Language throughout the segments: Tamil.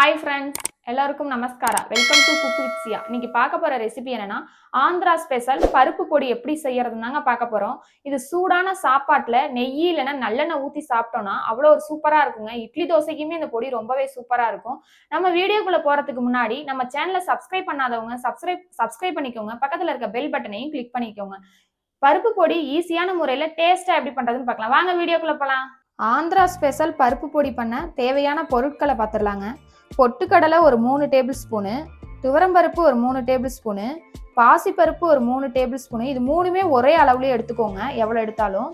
ஹாய் ஃப்ரெண்ட்ஸ் எல்லாருக்கும் நமஸ்காரா welcome to cook with Siya இன்னைக்கு பார்க்க போற ரெசிபி என்னன்னா ஆந்திரா ஸ்பெஷல் பருப்பு பொடி எப்படி செய்யறதுன்னு தாங்க பார்க்க போறோம். இது சூடான சாப்பாட்டுல நெய் இல்லைன்னா நல்லெண்ணெய் ஊத்தி சாப்பிட்டோம்னா அவ்வளோ ஒரு சூப்பரா இருக்குங்க. இட்லி தோசைக்குமே இந்த பொடி ரொம்பவே சூப்பரா இருக்கும். நம்ம வீடியோக்குள்ள போறதுக்கு முன்னாடி நம்ம சேனலை சப்ஸ்கிரைப் பண்ணாதவங்க சப்ஸ்கிரைப் சப்ஸ்கிரைப் பண்ணிக்கோங்க. பக்கத்துல இருக்க பெல் பட்டனையும் கிளிக் பண்ணிக்கோங்க. பருப்பு பொடி ஈஸியான முறையில டேஸ்டா எப்படி பண்றதுன்னு பார்க்கலாம். வாங்க வீடியோக்குள்ள போலாம். ஆந்திரா ஸ்பெஷல் பருப்பு பொடி பண்ண தேவையான பொருட்களை பார்த்துடலாங்க பொட்டுக்கடலை ஒரு மூணு டேபிள் ஸ்பூனு துவரம்பருப்பு ஒரு மூணு டேபிள் ஸ்பூனு பாசிப்பருப்பு ஒரு மூணு டேபிள் ஸ்பூனு இது மூணுமே ஒரே அளவுலேயே எடுத்துக்கோங்க எவ்வளோ எடுத்தாலும்.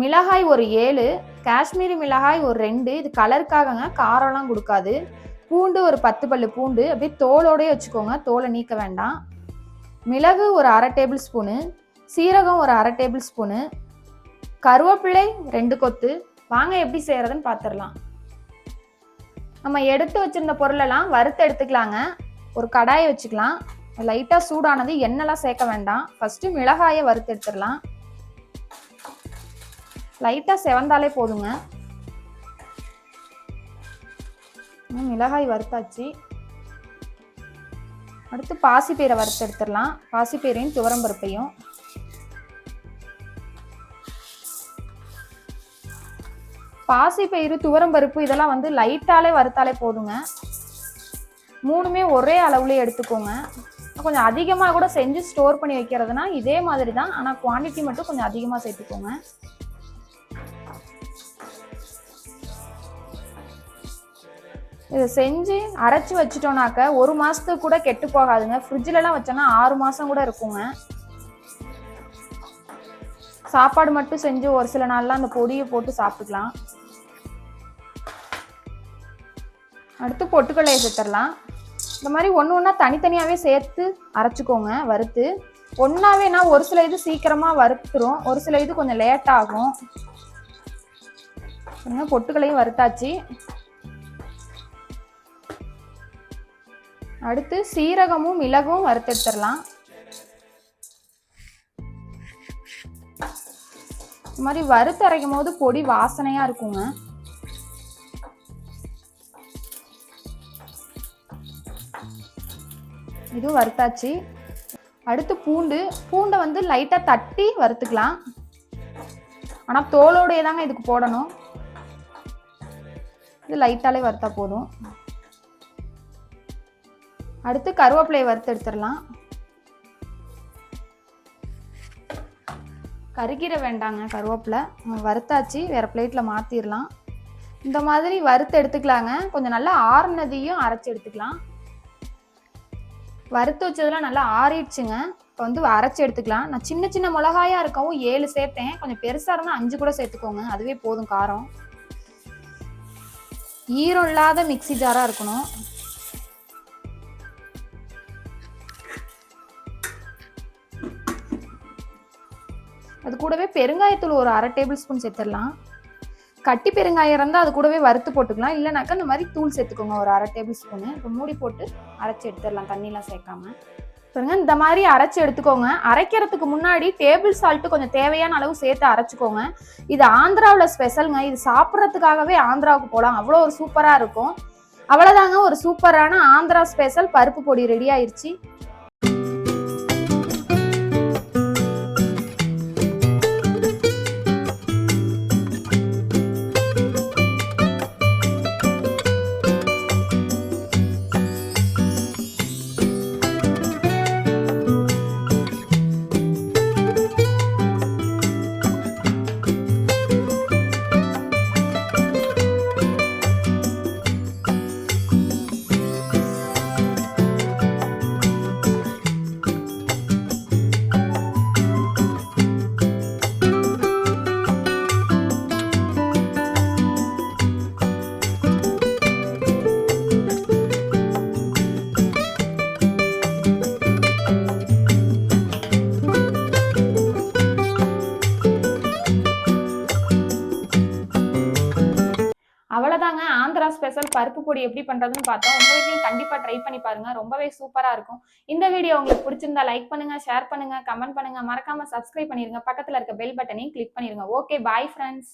மிளகாய் ஒரு ஏழு காஷ்மீரி மிளகாய் ஒரு ரெண்டு இது கலருக்காகங்க காரம்லாம் கொடுக்காது. பூண்டு ஒரு பத்து பல்லு பூண்டு அப்படியே தோலோடயே வச்சுக்கோங்க தோலை நீக்க வேண்டாம். மிளகு ஒரு அரை டேபிள் ஸ்பூனு சீரகம் ஒரு அரை டேபிள் ஸ்பூனு கருவேப்பிள்ளை ரெண்டு கொத்து வாங்க எப்படி செய்யறதுன்னு பார்த்துடலாம் நம்ம எடுத்து வச்சிருந்த பொருளெல்லாம் வறுத்து எடுத்துக்கலாங்க. ஒரு கடாயை வச்சுக்கலாம். லைட்டாக சூடானது எண்ணெய்லாம் சேர்க்க வேண்டாம். ஃபஸ்ட்டு மிளகாயை வறுத்து எடுத்துடலாம். லைட்டாக செவந்தாலே போதுங்க. மிளகாய் வறுத்தாச்சு. அடுத்து பாசிப்பீரை வறுத்து எடுத்துடலாம். பாசிப்பயிரையும் துவரம்பருப்பையும் பாசிப்பயிறு துவரம்பருப்பு இதெல்லாம் வந்து லைட்டாலே வறுத்தாலே போதுங்க. மூணுமே ஒரே அளவுலேயே எடுத்துக்கோங்க. கொஞ்சம் அதிகமாக கூட செஞ்சு ஸ்டோர் பண்ணி வைக்கிறதுனா இதே மாதிரி தான் ஆனால் குவான்டிட்டி மட்டும் கொஞ்சம் அதிகமாக சேர்த்துக்கோங்க. இதை செஞ்சு அரைச்சி வச்சிட்டோம்னாக்க ஒரு மாதத்துக்கு கூட கெட்டு போகாதுங்க. ஃப்ரிட்ஜிலலாம் வச்சோன்னா ஆறு மாதம் கூட இருக்குங்க. சாப்பாடு மட்டும் செஞ்சு ஒரு சில நாள்லாம் அந்த பொடியை போட்டு சாப்பிட்டுக்கலாம். அடுத்து பொட்டுக்கடலையை சேர்த்துடலாம். இந்த மாதிரி ஒன்று ஒன்றா தனித்தனியாகவே சேர்த்து அரைச்சிக்கோங்க வறுத்து. ஒன்றாவேனா ஒரு சில இது சீக்கிரமாக வறுத்துரும். ஒரு சில இது கொஞ்சம் லேட் ஆகும். பொட்டுக்களையும் வறுத்தாச்சு. அடுத்து சீரகமும் மிளகும் வறுத்தெடுத்துடலாம் இந்த மாதிரி வறுத்து அரைக்கும் போது பொடி வாசனையாக இருக்குங்க. இதுவும் வறுத்தாச்சு. அடுத்து பூண்டு. பூண்டை வந்து லைட்டாக தட்டி வறுத்துக்கலாம். ஆனால் தோலோடைய தாங்க இதுக்கு போடணும். இது லைட்டாலே வறுத்தா போதும். அடுத்து கருவேப்பிலையை வறுத்து எடுத்துடலாம். கருகீரை வேண்டாங்க கருவேப்பிலை. வறுத்தாச்சு. வேறு பிளேட்டில் மாற்றிடலாம் இந்த மாதிரி வறுத்து எடுத்துக்கலாங்க. கொஞ்சம் நல்லா ஆறுனதையும் அரைச்சி எடுத்துக்கலாம். வறுத்து வச்சதெல்லாம் நல்லா ஆறிடுச்சுங்க. இப்போ வந்து அரைச்சி எடுத்துக்கலாம். நான் சின்ன சின்ன மிளகாயா இருக்கவும் ஏழு சேர்த்தேன். கொஞ்சம் பெருசாக இருந்தால் அஞ்சு கூட சேர்த்துக்கோங்க. அதுவே போதும் காரம். ஈரம் இல்லாத மிக்ஸி ஜாராக இருக்கணும். அது கூடவே பெருங்காயத்தூள் ஒரு அரை டேபிள் ஸ்பூன் சேர்த்துடலாம். கட்டி பெருங்காயம் இருந்தால் அது கூடவே வறுத்து போட்டுக்கலாம். இல்லைனாக்கா இந்த மாதிரி தூள் சேர்த்துக்கோங்க. ஒரு அரை டேபிள் ஸ்பூனு. இப்போ மூடி போட்டு அரைச்சி எடுத்துடலாம். தண்ணிலாம் சேர்க்காம. பாருங்க இந்த மாதிரி அரைச்சி எடுத்துக்கோங்க. அரைக்கிறதுக்கு முன்னாடி டேபிள் சால்ட்டு கொஞ்சம் தேவையான அளவு சேர்த்து அரைச்சிக்கோங்க. இது ஆந்திராவில் ஸ்பெஷலுங்க. இது சாப்பிட்றதுக்காகவே ஆந்திராவுக்கு போகலாம் அவ்வளோ ஒரு சூப்பராக இருக்கும். அவ்வளோதாங்க. ஒரு சூப்பரான ஆந்திரா ஸ்பெஷல் பருப்பு பொடி ரெடி ஆயிடுச்சு ஸ்பெஷல் பருப்பு பொடி எப்படி பண்ணுறதுன்னு பார்த்தோம். உங்க வீட்லையும் கண்டிப்பாக ட்ரை பண்ணி பாருங்க. ரொம்பவே சூப்பராக இருக்கும். இந்த வீடியோ உங்களுக்கு பிடிச்சிருந்தா லைக் பண்ணுங்க ஷேர் பண்ணுங்க கமெண்ட் பண்ணுங்க. மறக்காம சப்ஸ்கிரைப் பண்ணிருங்க. பக்கத்தில் இருக்க பெல் பட்டனையும் கிளிக் பண்ணிருங்க. Okay bye friends